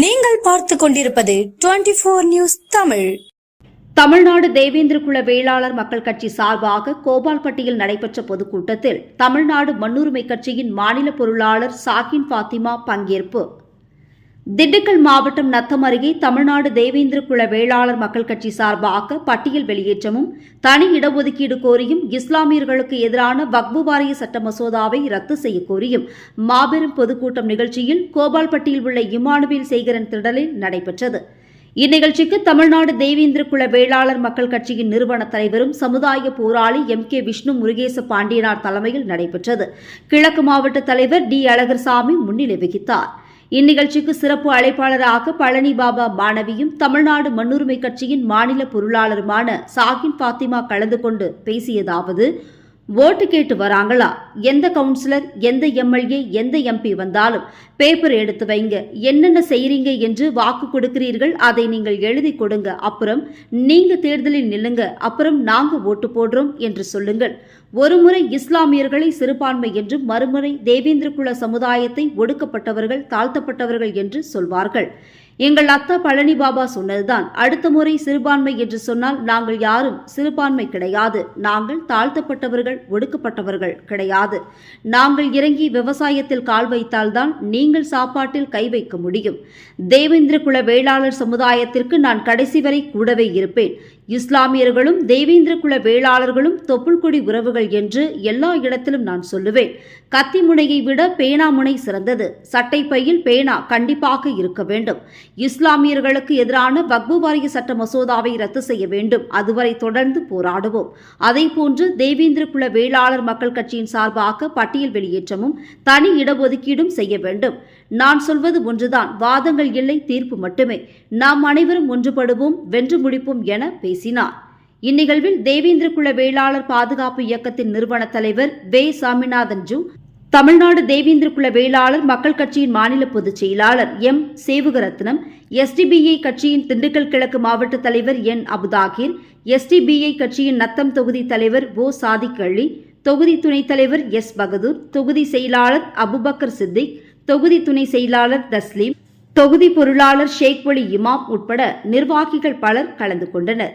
நீங்கள் பார்த்து கொண்டிருப்பது twenty four news Tamil. Tamil Nadu Devendra Kula Vellalar மக்கள் கட்சி சார்பாக கோபால்பட்டியில் நடைபெற்ற பொதுக்கூட்டத்தில் தமிழ்நாடு மண்ணுரிமை கட்சியின் மாநில பொருளாளர் சாகின் பாத்திமா பங்கேற்பு. திண்டுக்கல் மாவட்டம் நத்தம் அருகே தமிழ்நாடு தேவேந்திர குல வேளாளர் மக்கள் கட்சி சார்பாக பட்டியல் வெளியேற்றமும் தனி இடஒதுக்கீடு கோரியும் இஸ்லாமியர்களுக்கு எதிரான வக்பு வாரிய சட்ட மசோதாவை ரத்து செய்ய கோரியும் மாபெரும் பொதுக்கூட்டம் நிகழ்ச்சியில் கோபால்பட்டியில் உள்ள இமானுவேல் சேகரன் திடலில் நடைபெற்றது. இந்நிகழ்ச்சிக்கு தமிழ்நாடு தேவேந்திர குல வேளாளர் மக்கள் கட்சியின் நிறுவன தலைவரும் சமுதாய போராளி எம் கே விஷ்ணு முருகேச பாண்டியனார் தலைமையில் நடைபெற்றது. கிழக்கு மாவட்ட தலைவர் டி அழகர்சாமி முன்னிலை வகித்தாா் இந்நிகழ்ச்சிக்கு சிறப்பு அழைப்பாளராக பழனி பாபா மாணவியும் தமிழ்நாடு மண்ணுரிமை கட்சியின் மாநில பொருளாளருமான சாகின் பாத்திமா கலந்து கொண்டு பேசியதாவது ஓட்டு கேட்டு வராங்களா? எந்த கவுன்சிலர் எந்த எம்எல்ஏ எந்த எம்பி வந்தாலும் பேப்பர் எடுத்து வைங்க. என்னென்ன செய்கிறீங்க என்று வாக்கு கொடுக்கிறீர்கள் அதை நீங்கள் எழுதி கொடுங்க. அப்புறம் நீங்க தேர்தலில் நில்லுங்க. அப்புறம் நாங்க ஓட்டு போடுறோம் என்று சொல்லுங்கள். ஒருமுறை இஸ்லாமியர்களை சிறுபான்மை என்றும் மறுமுறை தேவேந்திர குல சமுதாயத்தை ஒடுக்கப்பட்டவர்கள் தாழ்த்தப்பட்டவர்கள் என்று சொல்வார்கள். எங்கள் அத்தா பழனி பாபா சொன்னதுதான். அடுத்த முறை சிறுபான்மை என்று சொன்னால் நாங்கள் யாரும் சிறுபான்மை கிடையாது. நாங்கள் தாழ்த்தப்பட்டவர்கள் ஒடுக்கப்பட்டவர்கள் கிடையாது. நாங்கள் இறங்கி விவசாயத்தில் கால் வைத்தால்தான் நீங்கள் சாப்பாட்டில் கை வைக்க முடியும். தேவேந்திர குல வேளாளர் சமுதாயத்திற்கு நான் கடைசி வரை கூடவே இருப்பேன். இஸ்லாமியர்களும் தேவேந்திர குல வேளாளர்களும் தொப்புள்கொடி உறவுகள் என்று எல்லா இடத்திலும் நான் சொல்லுவேன். கத்தி முனையை விட பேனா முனை சிறந்தது. சட்டை பையில் பேனா கண்டிப்பாக இருக்க வேண்டும். இஸ்லாமியர்களுக்கு எதிரான வக்பு வாரிய சட்ட மசோதாவை ரத்து செய்ய வேண்டும். அதுவரை தொடர்ந்து போராடுவோம். அதேபோன்று தேவேந்திர குல வேளாளர் மக்கள் கட்சியின் சார்பாக பட்டியல் வெளியேற்றமும் தனி இடஒதுக்கீடும் செய்ய வேண்டும். நான் சொல்வது ஒன்றுதான். வாதங்கள் இல்லை தீர்ப்பு மட்டுமே. நாம் அனைவரும் ஒன்றுபடுவோம் வென்று முடிப்போம் என பேசினார். இந்நிகழ்வில் தேவேந்திர குல வேளாளர் பாதுகாப்பு இயக்கத்தின் நிறுவன தலைவர் வே. சாமிநாதன் ஜூ தமிழ்நாடு தேவேந்திர குல வேளாளர் மக்கள் கட்சியின் மாநில பொதுச் செயலாளர் எம். சேவுகரத்னம் எஸ்டிபிஐ கட்சியின் திண்டுக்கல் கிழக்கு மாவட்ட தலைவர் என். அபுதாகிர் எஸ்டிபிஐ கட்சியின் நத்தம் தொகுதி தலைவர் ஓ. சாதிக் அள்ளி தொகுதி துணைத் தலைவர் எஸ். பகதூர் தொகுதி செயலாளர் அபுபக்கர் சித்திக் தொகுதி துணை செயலாளர் தஸ்லீம் தொகுதி பொருளாளர் ஷேக் ஒலி இமாம் உட்பட நிர்வாகிகள் பலர் கலந்து கொண்டனர்.